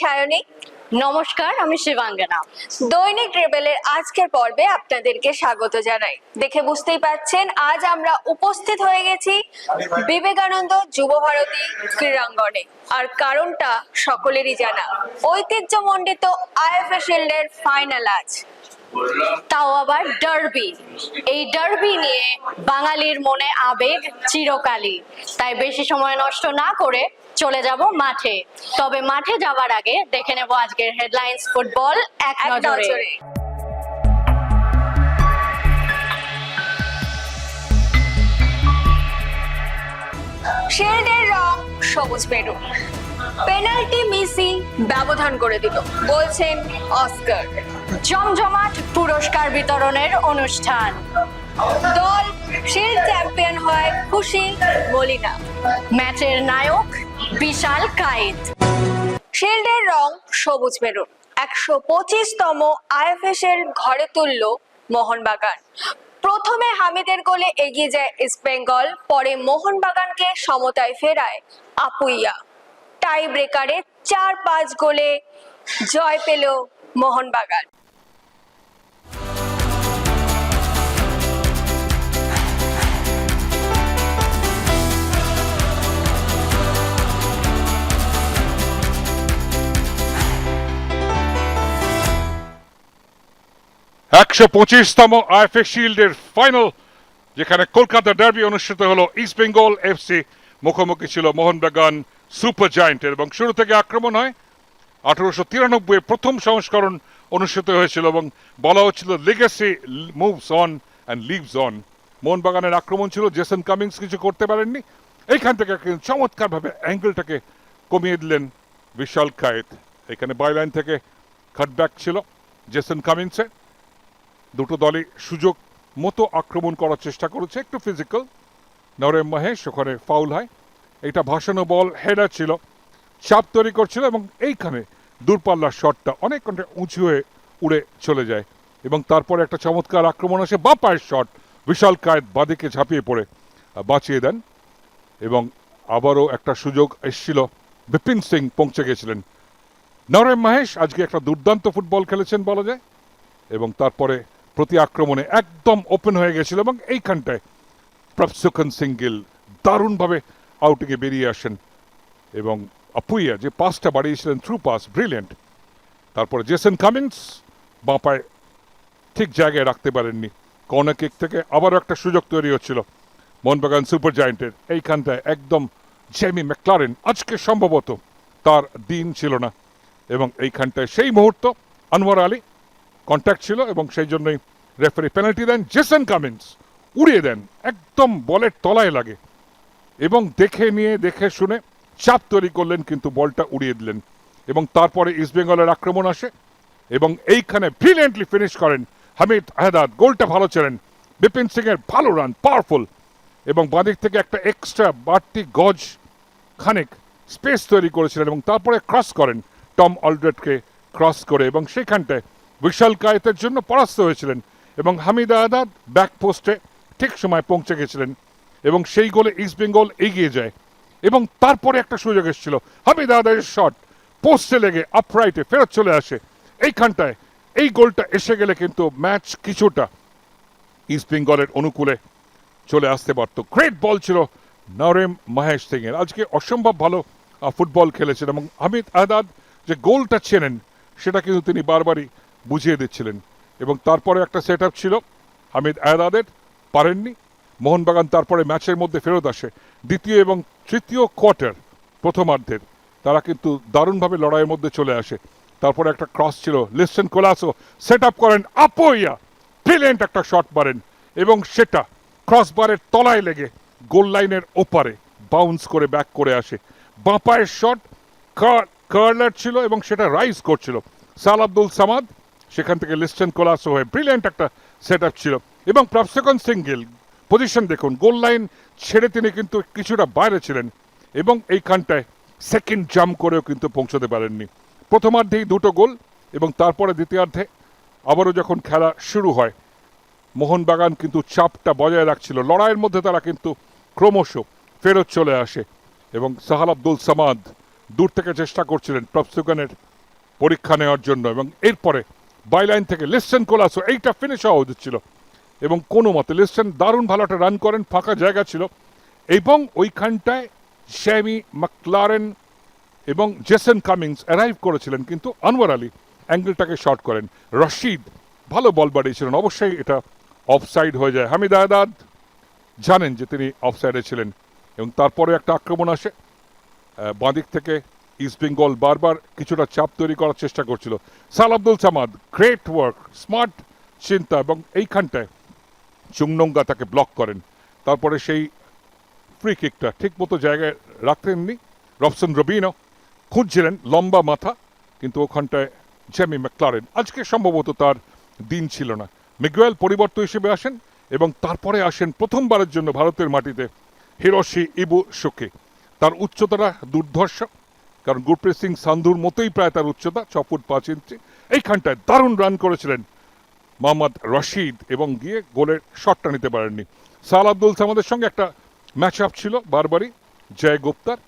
আমি নমস্কার, আমি শিবাঙ্গনা। দৈনিক রেবেলের আজকের পর্বে আপনাদেরকে স্বাগত জানাই। দেখে বুঝতেই পাচ্ছেন, আজ আমরা উপস্থিত হয়ে গেছি বিবেকানন্দ যুব ভারতী ক্রীড়াঙ্গনে। আর কারণটা সকলেরই জানা, ঐতিহ্যমণ্ডিত আইএফএ শিল্ডের ফাইনাল আজ। তাও আবার ডার্বি এই ডার্বি নিয়ে বাঙালির মনে আবেগ চিরকালই। তাই বেশি সময় নষ্ট না করে চলে যাব মাঠে। তবে মাঠে যাওয়ার আগে দেখে নেব আজকের হেডলাইন্স ফুটবল এক নজরে। শিল্ডের রং সবুজ মেরুন। পেনাল্টি মিসি ব্যবধান করে দিল বলছেন অস্কার। জমজমাট পুরস্কার বিতরণের অনুষ্ঠান। দল শিল্ড চ্যাম্পিয়ন হয় খুশি মলিনা। ম্যাচের নায়ক বিশাল কায়েত শিল্ডের রং সবুজ মেরুন। একশো পঁচিশতম আইএফএস এর ঘরে তুলল মোহনবাগান। প্রথমে হামিদের গোলে এগিয়ে যায় ইস্ট বেঙ্গল, পরে মোহনবাগানকে সমতায় ফেরায় আপুইয়া। টাই ব্রেকারে চার পাঁচ গোলে জয় পেল মোহনবাগান। একশো পঁচিশতম আইএফএ শিল্ডের ফাইনাল, যেখানে কলকাতা ডার্বি অনুষ্ঠিত হলো ইস্ট বেঙ্গল এফসি মুখোমুখি ছিল মোহনবাগান সুপার জায়েন্টের এবং শুরু থেকে আক্রমণ হয় আঠারোশো তিরানব্বই প্রথম সংস্করণ অনুষ্ঠিত হয়েছিল, এবং বলা হচ্ছিল legacy moves on and lives on মোহনবাগানের আক্রমণ ছিল জেসন কামিংস কিছু করতে পারেননি। এইখান থেকে চমৎকারভাবে অ্যাঙ্গেলটাকে কমিয়ে দিলেন বিশাল কায়েত এখানে বাইলাইন থেকে কাটব্যাক ছিল জেসন কামিংসের দুটো দলই সুযোগ মতো আক্রমণ করার চেষ্টা করেছে। একটু ফিজিক্যাল নরেম মহেশ, ওখানে ফাউল হয়। এটা ভাসানো বল হেডার ছিল। চাপ তৈরি করছিল এবং এইখানে দূরপাল্লার শটটা অনেক উঁচু হয়ে উড়ে চলে যায়। এবং তারপরে একটা চমৎকার আক্রমণ আসে। বা পায়ের শট বিশাল কায়েত বাদিকে ঝাঁপিয়ে পড়ে। বাঁচিয়ে দেন। এবং আবারও একটা সুযোগ এসেছিল। বিপিন সিং পৌঁছে গেছিলেন। নরেম মহেশ আজকে একটা দুর্দান্ত ফুটবল খেলেছেন বলা যায়। এবং তারপরে প্রতি আক্রমণে একদম ওপেন হয়ে গেছিল এবং এইখানটায় প্রফসুকন সিঙ্গিল দারুণভাবে আউটিংয়ে বেরিয়ে আসেন। এবং আপুইয়া যে পাসটা বাড়িয়েছিলেন থ্রু পাস ব্রিলিয়েন্ট তারপরে জেসন কামিন্স বাঁ পায়ে ঠিক জায়গায় রাখতে পারেননি। কর্নার কিক থেকে আবারও একটা সুযোগ তৈরি হচ্ছিল। মোহনবাগান সুপার জায়েন্টের এইখানটায় একদম জেমি ম্যাকলারেন আজকে সম্ভবত তার দিন ছিল না। এবং এইখানটায় সেই মুহূর্ত, আনোয়ার আলী কন্ট্যাক্ট ছিল এবং সেই জন্যই রেফারি পেনাল্টি দেন। জেসন কামিন্স উড়িয়ে দেন। একদম বলের তলায় লাগে। এবং দেখে নিয়ে, দেখে শুনে চাপ তৈরি করলেন, কিন্তু বলটা উড়িয়ে দিলেন। এবং তারপরে ইস্টবেঙ্গলের আক্রমণ আসে এবং এইখানে ব্রিলিয়েন্টলি ফিনিশ করেন হামিদ আহদাদ। গোলটা ভালো ছিলেন। বিপিন সিং এর ভালো রান পাওয়ারফুল এবং বাঁদিক থেকে একটা এক্সট্রা বাড়তি গজ খানিক স্পেস তৈরি করেছিলেন এবং তারপরে ক্রস করেন। টম অলড্রেটকে ক্রস করে এবং সেখানটায় বিশাল কায়েতের জন্য পরাস্ত হয়েছিলেন এবং হামিদ আদাদ ব্যাক পোস্টে ঠিক সময় পৌঁছে গেছিলেন এবং সেই গোলে ইস্ট বেঙ্গল এগিয়ে যায় এবং তারপরে একটা সুযোগ এসেছিল। হামিদ আহাদের শট পোস্টে লেগে আপরাইটে ফেরত চলে আসে। এইখানটায় এই গোলটা এসে গেলে কিন্তু ম্যাচ কিছুটা ইস্ট বেঙ্গলের অনুকূলে চলে আসতে পারত। গ্রেট বল ছিল নরেম মহেশ সিং এর আজকে অসম্ভব ভালো ফুটবল খেলেছেন এবং হামিদ আহদাদ যে গোলটা চেনেন সেটা কিন্তু তিনি বারবারই বুঝিয়ে দিচ্ছিলেন। এবং তারপরে একটা সেট ছিল, হামিদ আহদাদের পারেননি। মোহনবাগান তারপরে ম্যাচের মধ্যে ফেরত আসে। দ্বিতীয় এবং তৃতীয় কোয়ার্টার প্রথমার্ধের, তারা কিন্তু দারুণভাবে লড়াইয়ের মধ্যে চলে আসে। তারপরে একটা ক্রস ছিল, লিস্টেন কোলাসো সেট আপ করেন আপোয়া ব্রিলিয়েন্ট একটা শট মারেন। এবং সেটা ক্রসবারের তলায় লেগে গোল লাইনের ওপারে বাউন্স করে ব্যাক করে আসে। বাঁ পায়ের শট কার্লার ছিল এবং সেটা রাইজ করছিল। সাল আব্দুল সামাদ সেখান থেকে লিস্টেন কোলাসো হয়ে ব্রিলিয়েন্ট একটা সেট আপ ছিল। এবং প্রাপসেকন সিঙ্গেল পজিশন দেখুন গোল লাইন ছেড়ে তিনি কিন্তু কিছুটা বাইরে ছিলেন এবং এইখানটায় সেকেন্ড জাম্প করেও কিন্তু পৌঁছতে পারেননি। প্রথমার্ধেই দুটো গোল এবং তারপরে দ্বিতীয়ার্ধে আবারও যখন খেলা শুরু হয়, মোহনবাগান কিন্তু চাপটা বজায় রাখছিল। লড়াইয়ের মধ্যে তারা কিন্তু ক্রমশ ফেরত চলে আসে এবং সাহাল আব্দুল সামাদ দূর থেকে চেষ্টা করছিলেন প্রফসুগানের পরীক্ষা নেওয়ার জন্য এবং এরপরে বাইলাইন থেকে লিস্টেন কোলাসো, এইটা ফিনিশ হওয়া উচিত ছিল। এবং কোনো মতে লিস্টেন দারুণ ভালো একটা রান করেন, ফাঁকা জায়গা ছিল। এবং ওইখানটায় শ্যামি মাকলারেন এবং জেসন কামিংস অ্যারাইভ করেছিলেন, কিন্তু আনোয়ার আলী অ্যাঙ্গেলটাকে শর্ট করেন। রশিদ ভালো বল বাড়িয়েছিলেন, অবশ্যই এটা অফসাইড হয়ে যায়। হামিদ আয়াদাদ জানেন যে তিনি অফসাইডে ছিলেন এবং তারপরে একটা আক্রমণ আসে। বাঁদিক থেকে ইস্ট বেঙ্গল বারবার কিছুটা চাপ তৈরি করার চেষ্টা করছিল। Sahal Abdul Samad great work smart চিন্তা এবং এইখানটায় চুংনঙ্গা তাকে ব্লক করেন। তারপরে সেই ফ্রি কিকটা ঠিক মতো জায়গায় রাখতেননি রবসন রবিনো খুঁজছিলেন লম্বা মাথা, কিন্তু ওখানটায় জেমি ম্যাকলারেন আজকে সম্ভবত তার দিন ছিল না। মিগুয়েল পরিবর্ত হিসেবে আসেন এবং তারপরে আসেন প্রথমবারের জন্য ভারতের মাটিতে হিরোশি ইবু সুকে তার উচ্চতাটা দুর্ধর্ষ কারণ গুরপ্রীত সিং সান্ধুর মতোই প্রায় তার উচ্চতা, ছ ফুট পাঁচ ইঞ্চি। এইখানটায় দারুণ রান করেছিলেন মোহাম্মদ রশিদ এবং গিয়ে গোলের শটটা নিতে পারেননি। সাল আব্দুল সামাদের সঙ্গে একটা ম্যাচ আপ ছিল বারবারই, জয় গুপ্তার।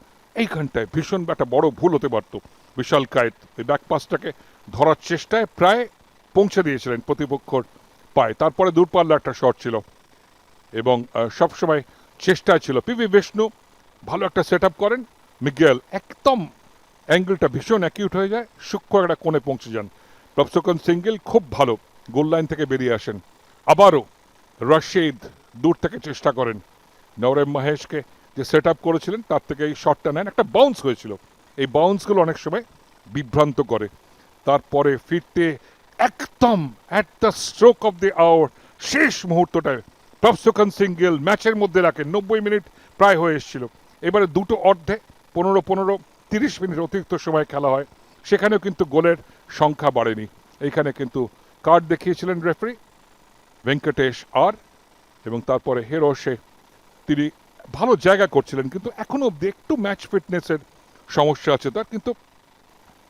এইখানটায় ভীষণ একটা বড় ভুল হতে পারত। বিশাল কায়েত ওই ব্যাক পাসটাকে ধরার চেষ্টায় প্রায় পৌঁছে দিয়েছিলেন প্রতিপক্ষর পায়ে। তারপরে দূরপাল্লা একটা শট ছিল এবং সবসময় চেষ্টায় ছিল। পিভি বিষ্ণু ভালো একটা সেট করেন। মিগেল একদম অ্যাঙ্গেলটা ভীষণ অ্যাকিউট হয়ে যায়, সূক্ষ্ম একটা কোণে পৌঁছে যান। প্রফসকন সিঙ্গেল খুব ভালো গোল লাইন থেকে বেরিয়ে আসেন। আবারও রশিদ দূর থেকে চেষ্টা করেন। নওরেম মহেশকে যে সেট আপ করেছিলেন, তার থেকে এই শটটা নেন। একটা বাউন্স হয়েছিল। এই বাউন্সগুলো অনেক সময় বিভ্রান্ত করে। তারপরে ফিরতে একদম at the stroke of the hour শেষ মুহূর্তটায় প্রফসকন সিঙ্গেল ম্যাচের মধ্যে রাখেন। নব্বই মিনিট প্রায় হয়ে এসেছিল। এবারে দুটো অর্ধে, পনেরো পনেরো তিরিশ মিনিট অতিরিক্ত সময় খেলা হয়, সেখানেও কিন্তু গোলের সংখ্যা বাড়েনি। এইখানে কিন্তু কার্ড দেখিয়েছিলেন রেফারি, ভেঙ্কটেশ আর, এবং তারপরে হেরোসে তিনি ভালো জায়গা করছিলেন, কিন্তু এখনও অব্দি একটু ম্যাচ ফিটনেসের সমস্যা আছে। তার কিন্তু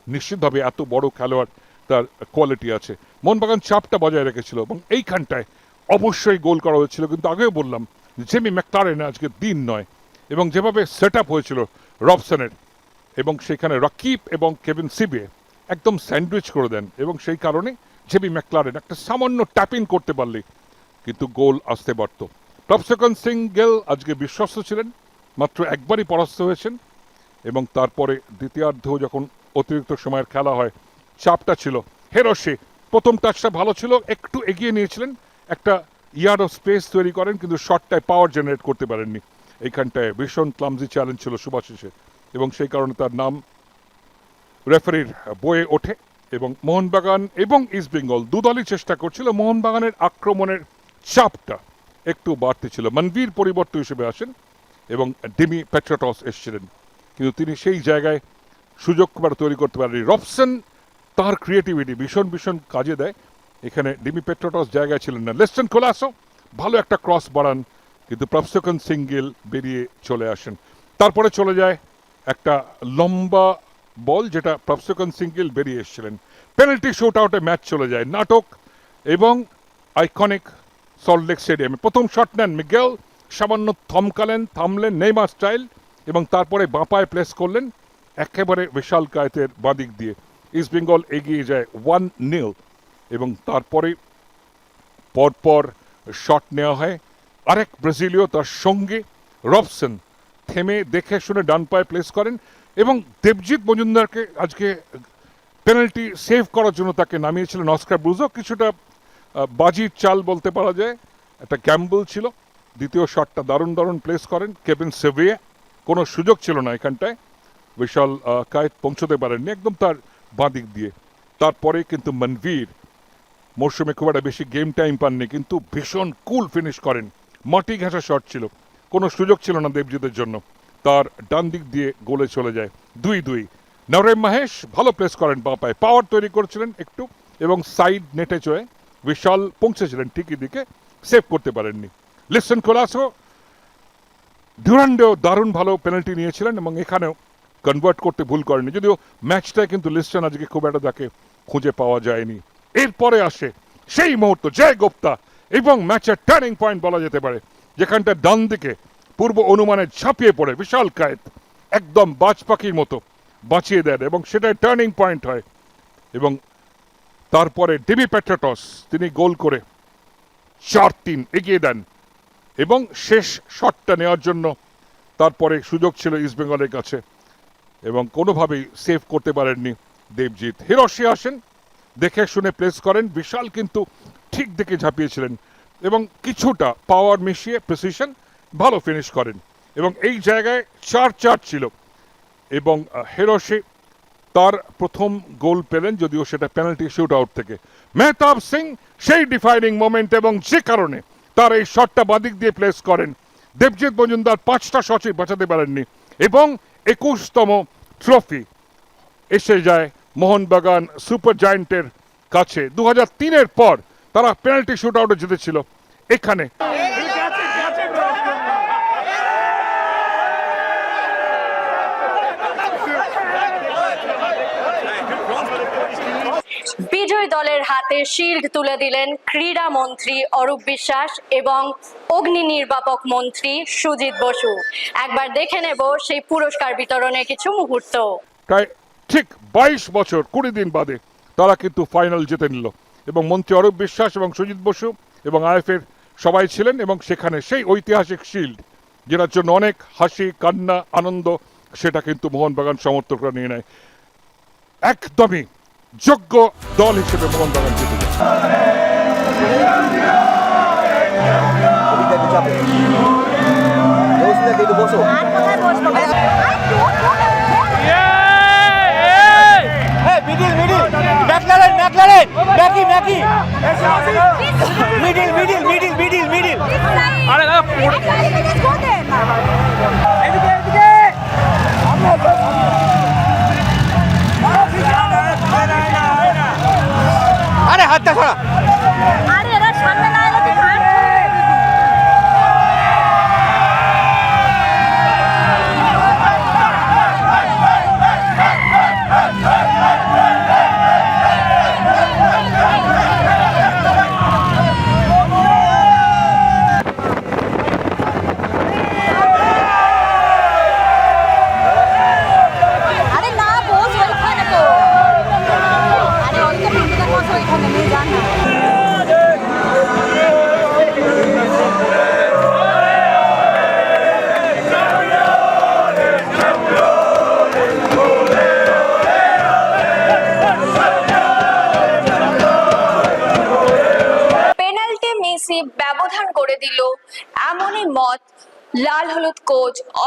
নিশ্চিতভাবে এত বড় খেলোয়াড় তার কোয়ালিটি আছে। মোহনবাগান চাপটা বজায় রেখেছিল, এবং এইখানটায় অবশ্যই গোল করা হয়েছিল। কিন্তু আগেও বললাম জেমি ম্যাকলারেন আজকে দিন নয়, এবং যেভাবে সেট আপ হয়েছিল রবসনের এবং সেখানে রকিব এবং কেভিন সিবে একদম স্যান্ডউইচ করে দেন এবং সেই কারণে জেমি ম্যাকলারেন একটা সামান্য ট্যাপিং করতে পারলে কিন্তু গোল আসতে পারত। প্রফসকন সিং গেল আজকে বিশ্বস্ত ছিলেন, মাত্র একবারই পরাস্ত হয়েছেন এবং তারপরে দ্বিতীয়ার্ধ যখন অতিরিক্ত সময়ের খেলা হয়, চাপটা ছিল। হেরোসে প্রথম টাচটা ভালো ছিল, একটু এগিয়ে নিয়েছিলেন, একটা ইয়ার অফ স্পেস তৈরি করেন, কিন্তু শটটায় পাওয়ার জেনারেট করতে পারেননি। এইখানটায় ভীষণ ক্লামজি চ্যালেঞ্জ ছিল সুভাষিসের। এবং সেই কারণে তার নাম রেফারির বয়ে ওঠে এবং মোহনবাগান এবং ইস্ট বেঙ্গল দুদলই চেষ্টা করছিল মোহনবাগানের আক্রমণের চাপটা একটু বাড়তে ছিল। মনবীর পরিবর্তন হিসেবে আসেন এবং ডেমি পেট্রাটস এসেছিলেন। কিন্তু তিনি সেই জায়গায় সুযোগ তৈরি করতে পারেনি রবসন তার ক্রিয়েটিভিটি ভীষণ ভীষণ কাজে দেয়। এখানে ডিমি পেট্রাটস জায়গায় ছিলেন না। লেস্টন কোলাসো ভালো একটা ক্রস বাড়ান, কিন্তু প্রফসকন সিঙ্গেল বেরিয়ে চলে আসেন। তারপরে চলে যায় একটা লম্বা বল যেটা প্রফসকন সিঙ্গেল বেরিয়ে এসেছিলেন। পেনাল্টি শুট আউটে ম্যাচ চলে যায়। নাটক এবং আইকনিক সল্টলেক স্টেডিয়ামে। প্রথম শট নেন মিগেল, সামান্য থমকালেন, থামলেন নেইমার স্টাইল এবং তারপরে বাঁপায় প্লেস করলেন একেবারে বিশাল কায়েতের বাদিক দিয়ে। ইস্ট বেঙ্গল এগিয়ে যায় ওয়ান নীল এবং তারপরে পরপর শট নেওয়া হয়। আরেক ব্রাজিলীয় তার সঙ্গে রবসন থেমে দেখে শুনে ডান পায়ে প্লেস করেন এবং দেবজিৎ মজুমদারকে আজকে পেনাল্টি সেভ করার জন্য তাকে নামিয়েছিলেন অস্কার ব্রুজো। কিছুটা বাজির চাল বলতে পারা যায়। একটা গ্যাম্বল ছিল। দ্বিতীয় শটটা দারুণ দারুণ প্লেস করেন কেভিন সেভিয়ে। কোনো সুযোগ ছিল না এখানটায়। বিশাল কায়েত পৌঁছতে পারেননি একদম তার বাঁ দিক দিয়ে। তারপরে কিন্তু মনভীর মরশুমে খুব একটা বেশি গেম টাইম পাননি, কিন্তু ভীষণ কুল ফিনিশ করেন। মাটি ঘাসা শট ছিল। কোনো সুযোগ ছিল না দেবজিতের জন্য। তার ডান দিক দিয়ে গোলে চলে যায়। দুই দুই। নরেম মাহেশ ভালো প্লেস করেন বাঁ পায়ে পাওয়ার তৈরি করেছিলেন একটু এবং সাইড নেটে চয়ে বিশাল পৌঁছেছিলেন ঠিকই দিকে সেভ করতে পারেননি। লিসন কোলাসো ডুরান্ডেও দারুণ ভালো পেনাল্টি নিয়েছিলেন এবং এখানেও কনভার্ট করতে ভুল করেনি যদিও ম্যাচটায় কিন্তু লিস্টন আজকে খুব একটা তাকে খুঁজে পাওয়া যায়নি। এরপরে আসে সেই মুহূর্ত, জয় গুপ্তা এবং ম্যাচের টার্নিং পয়েন্ট বলা যেতে পারে। যেখানটা ডান দিকে পূর্ব অনুমানে ঝাঁপিয়ে পড়ে, বিশাল কায়েত, একদম বাজ পাখির মতো বাঁচিয়ে দেন এবং সেটাই টার্নিং পয়েন্ট হয়। এবং তারপরে ডেবি প্যাট্রাটস তিনি গোল করে চার তিন এগিয়ে দেন এবং শেষ শটটা নেওয়ার জন্য তারপরে সুযোগ ছিল ইস্টবেঙ্গলের কাছে এবং কোনোভাবেই সেভ করতে পারেননি দেবজিৎ। হিরোশি আসেন, দেখে শুনে প্লেস করেন, বিশাল কিন্তু ঠিক দিকে ঝাঁপিয়েছিলেন এবং কিছুটা পাওয়ার মিশিয়ে প্রেসিশন ভালো ফিনিশ করেন। এবং এই জায়গায় চার চার ছিল। এবং হেরোশি তার প্রথম গোল পেলেন যদিও সেটা পেনাল্টি শুট আউট থেকে। মেহতাব সিং সেই ডিফাইনিং মোমেন্ট এবং যে কারণে তার এই শটটা বাদিক দিয়ে প্লেস করেন। দেবজিৎ মজুমদার পাঁচটা শটই বাঁচাতে পারেননি। এবং একুশতম ট্রফি এসে যায় মোহনবাগান সুপার জায়েন্টের কাছে। দু হাজার তিনের পর তারা পেনাল্টি শুট আউটে জিতেছিল। এখানে। বিজয় দলের হাতে শিল্ড তুলে দিলেন ক্রীড়া মন্ত্রী অরূপ বিশ্বাস এবং অগ্নি নির্বাপক মন্ত্রী সুজিত বসু। একবার দেখে নেব সেই পুরস্কার বিতরণের কিছু মুহূর্ত। প্রায় ঠিক বাইশ বছর কুড়ি দিন বাদে তারা কিন্তু ফাইনাল জিতে নিল। এবং মন্ত্রী অরূপ বিশ্বাস এবং সুজিত বসু এবং আইএফের সবাই ছিলেন এবং সেখানে সেই ঐতিহাসিক শিল্ড যেটার জন্য অনেক হাসি কান্না আনন্দ সেটা কিন্তু মোহনবাগান সমর্থকরা নিয়ে নেয়। একদমই যোগ্য দল হিসেবে মোহনবাগান জিতে যায়।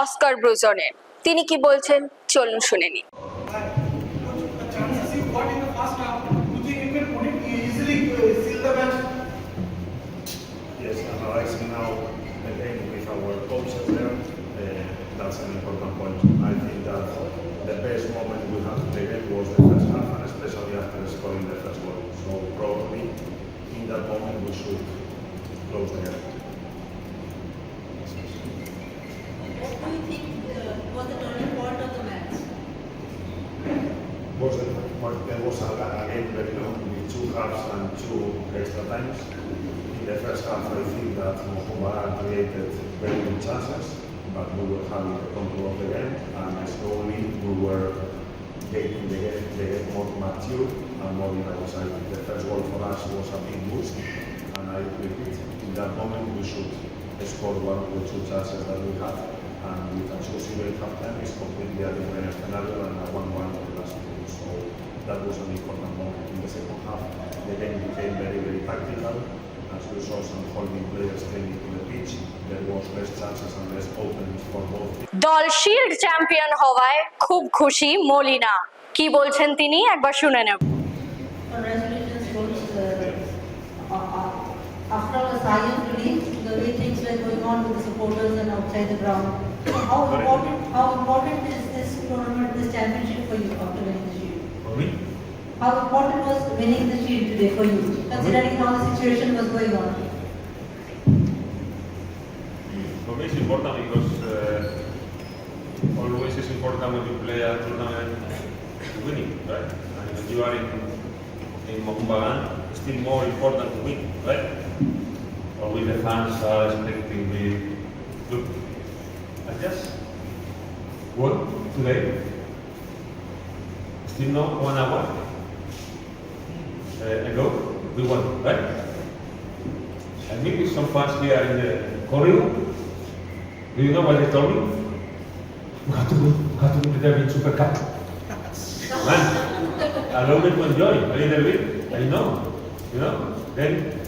অস্কার ব্রুজনের। তিনি কি বলছেন? চলুন শুনে নিন times. In the first half, I think that Mohamed created very good chances, but we were having the control of the game, and slowly we were getting the game, the game more mature and more in our side. The first goal for us was a big boost, and I repeat, in that moment we should score one of the two chances that we had, and with a two zero half time, it's completely a different scenario and a one one of the last two. So that was an important moment in the second half. The game became very, very tactical. As we saw some holding players came into the pitch, there was less chances and less openings for both দল shield champion হওয়ায় খুব খুশি মলিনা কি বলছেন তিনি একবার শুনে নেব. Uh, uh, uh, after all the silent relief, the way things were going on with the supporters and outside the ground, how important, how important is this tournament, this championship for you after winning the shield? For me, How important was winning the shield today for you, considering how the situation was going on? for me it's important because uh, always it's important when you play a tournament winning, right? And when you are in, in Mohumbagan, it's still more important to win, right? Always the fans are expecting the look. I just won today. Still no one hour uh, ago, we won, right? And maybe some fans here in the corridor. Do you know what they told me? We have to go, we have to go to the Derby Super Cup. Man, allow me to enjoy a little bit. I know, you know. Then,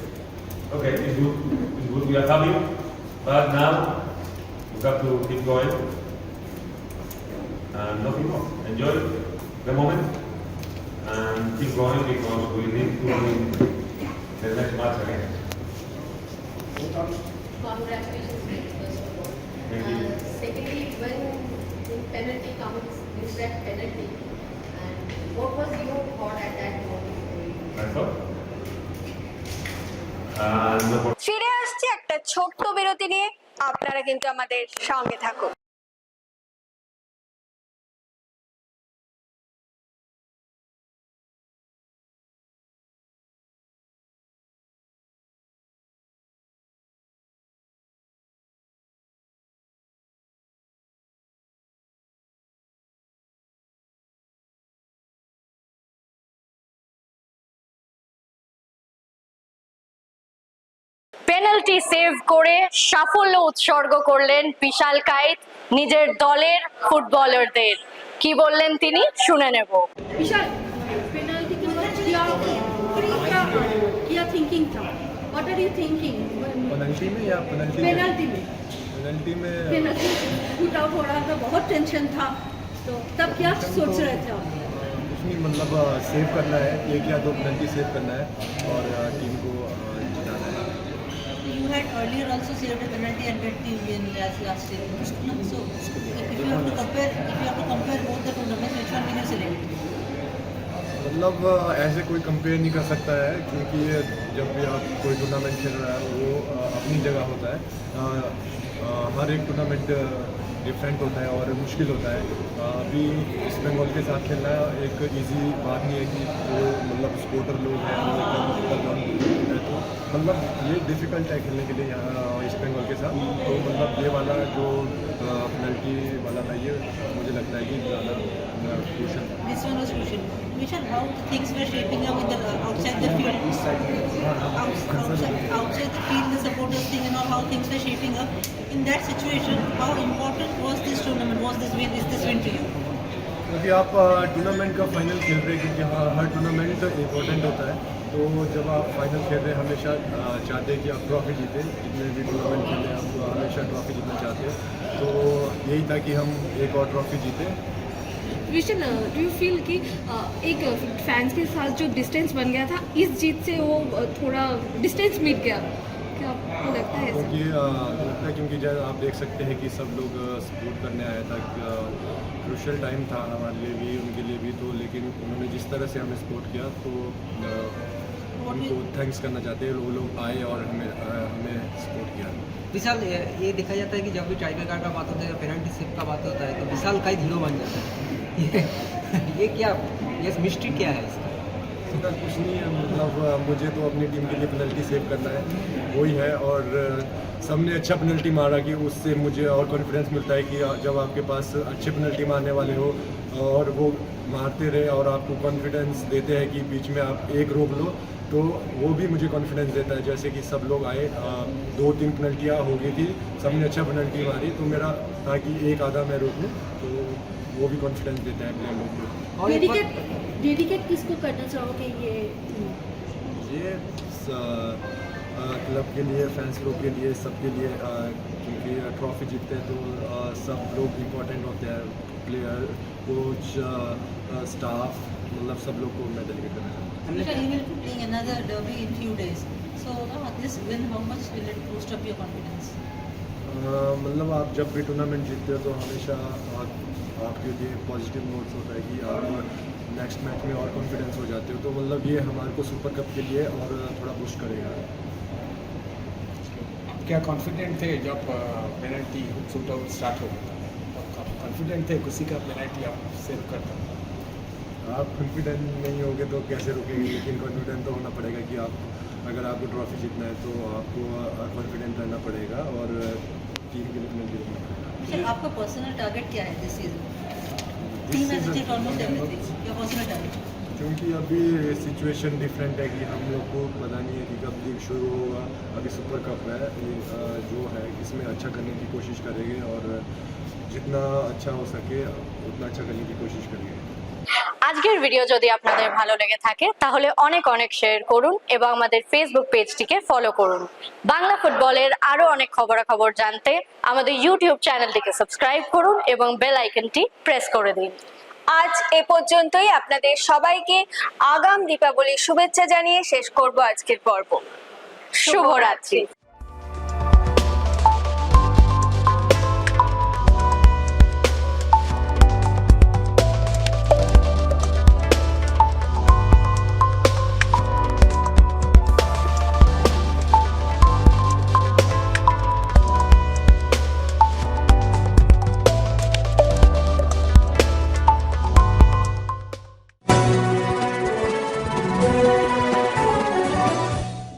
okay, it's good, it's good. We are happy, but now we have to keep going and nothing more. Enjoy the moment and keep going because we need to win the next match again. Congratulations, first of all. Thank you. Uh, Secondly, when the penalty comes, is that penalty? And what was your thought at that moment? I thought. And no more. ফিরে আসছে একটা ছোট্ট বিরতি নিয়ে আপনারা কিন্তু আমাদের সঙ্গে থাকুন পেনাল্টি সেভ করে সাফল্য উৎসর্গ করলেন বিশাল কাইত নিজের দলের ফুটবলারদের কি বললেন তিনি শুনে নেব विशाल पेनल्टी के बाद क्या क्या क्या थिंकिंग था what are you thinking penalty में या पेनल्टी पेनल्टी में पेनल्टी में पेनल्टी शूट आउट हो रहा था बहुत टेंशन था तो तब क्या सोच रहे थे आप कुछ नहीं मतलब सेव करना है एक या दो पेनल्टी सेव करना है और टीम को जिताना है You had earlier also saved a penalty and get the win last last year. So if you have to compare, if you have to compare both the tournaments, which one will you select? मतलब ऐसे कोई compare नहीं कर सकता है क्योंकि जब भी आप कोई टूर्नामेंट खेल रहा है वो अपनी जगह होता है अ, अ, हर एक टूर्नामेंट डिफरेंट होता है और मुश्किल होता है अभी इस्ट बंगाल के साथ खेलना एक इजी बात नहीं है कि जो मतलब सपोर्टर लोग हैं वो मतलब ये डिफ़िकल्ट है खेलने के लिए यहाँ ईस्ट बंगाल के साथ। तो मतलब ये वाला जो पेनल्टी वाला था ये मुझे लगता है कि ज़्यादा क्योंकि आप टूर्नामेंट का फाइनल खेल रहे हैं क्योंकि हाँ, हर टूर्नामेंट इम्पोर्टेंट होता है। तो जब आप फाइनल खेल रहे हैं हमेशा चाहते हैं कि आप ट्रॉफी जीतें। जितने भी टूर्नामेंट खेले आप हमेशा ट्रॉफी जीतना चाहते हैं। तो यही था कि हम एक और ट्रॉफी जीतें। विशन डू यू फील कि एक फैंस के साथ जो डिस्टेंस बन गया था इस जीत से वो थोड़ा डिस्टेंस मिट गया? क्या आपको लगता है क्योंकि लगता है क्योंकि जब आप देख सकते हैं कि सब लोग सपोर्ट करने आया था क्रूशल टाइम था हमारे लिए भी उनके लिए भी तो लेकिन उन्होंने जिस तरह से हमें सपोर्ट किया तो उनको थैंक्स करना चाहते हैं वो लोग आए और हमें हमें सपोर्ट किया। विशाल ये ये देखा जाता है कि जब भी टाइब्रेकर का बात होता है पेनल्टी सिप का बात होता है तो विशाल का ही हीरो बन जाता है। ये, ये क्या ये मिस्ट्री क्या है इसका? इसका कुछ नहीं है मतलब मुझे तो अपनी टीम के लिए पेनल्टी सेव करना है वही है और सबने अच्छा पेनल्टी मारा कि उससे मुझे और कॉन्फिडेंस मिलता है कि जब आपके पास अच्छे पेनल्टी मारने वाले हो और वो मारते रहे और आपको कॉन्फिडेंस देते हैं कि बीच में आप एक रोक लो तो वो भी मुझे कॉन्फिडेंस देता है जैसे कि सब लोग आए दो तीन पेनल्टियाँ हो गई थी सबने अच्छा पेनल्टी मारी तो मेरा था कि एक आधा मैं रोक लूँ तो वो भी कॉन्फिडेंस देता है प्लेयर लोग को। और एक बात- डेडिकेट डेडिकेट किसको करना चाहोगे ये ये क्लब के लिए फैंस लोग के लिए सबके लिए क्योंकि ट्रॉफी जीतते हैं तो अ, सब लोग इम्पोर्टेंट होते हैं प्लेयर कोच स्टाफ मतलब सब लोग को मैं डेलीगेट करना चाहता Vishal, you will be playing another derby in few days. So uh, this win, how much will it boost up your confidence? मतलब आप जब भी टूर्नामेंट जीतते हो तो हमेशा आप, आपके लिए पॉजिटिव नोट्स होता है कि आप नेक्स्ट मैच में और कॉन्फिडेंस हो जाते हो तो मतलब ये हमारे को सुपर कप के लिए और थोड़ा बुस्ट करेगा क्या कॉन्फिडेंट थे जब पेनल्टी शूट आउट स्टार्ट हो गया था कॉन्फिडेंट थे किसी का पेनल्टी आप सेव करता आप कॉन्फिडेंट नहीं होंगे तो कैसे रुकेंगे? लेकिन कॉन्फिडेंट तो होना पड़ेगा कि आप अगर आपको ट्रॉफी जीतना है तो आपको कॉन्फिडेंट रहना पड़ेगा और टीम के लिए पड़ेगा। आपका पर्सनल टारगेट क्या है दिस सीज़न. क्योंकि अभी सिचुएशन डिफरेंट है कि हम लोग को पता नहीं है कि कब लीग शुरू होगा। अभी सुपर कप है ये जो है इसमें अच्छा करने की कोशिश करेंगे और जितना अच्छा हो सके उतना अच्छा करने की कोशिश करेंगे। আজকের ভিডিও যদি আপনাদের ভালো লেগে থাকে, তাহলে অনেক অনেক শেয়ার করুন এবং আমাদের ফেসবুক পেজটিকে ফলো করুন। বাংলা ফুটবলের আরও অনেক খবরাখবর জানতে আমাদের ইউটিউব চ্যানেলটিকে সাবস্ক্রাইব করুন এবং বেল আইকনটি প্রেস করে দিন। আজ এ পর্যন্তই। আপনাদের সবাইকে আগাম দীপাবলির শুভেচ্ছা জানিয়ে শেষ করব আজকের পর্ব। শুভরাত্রি।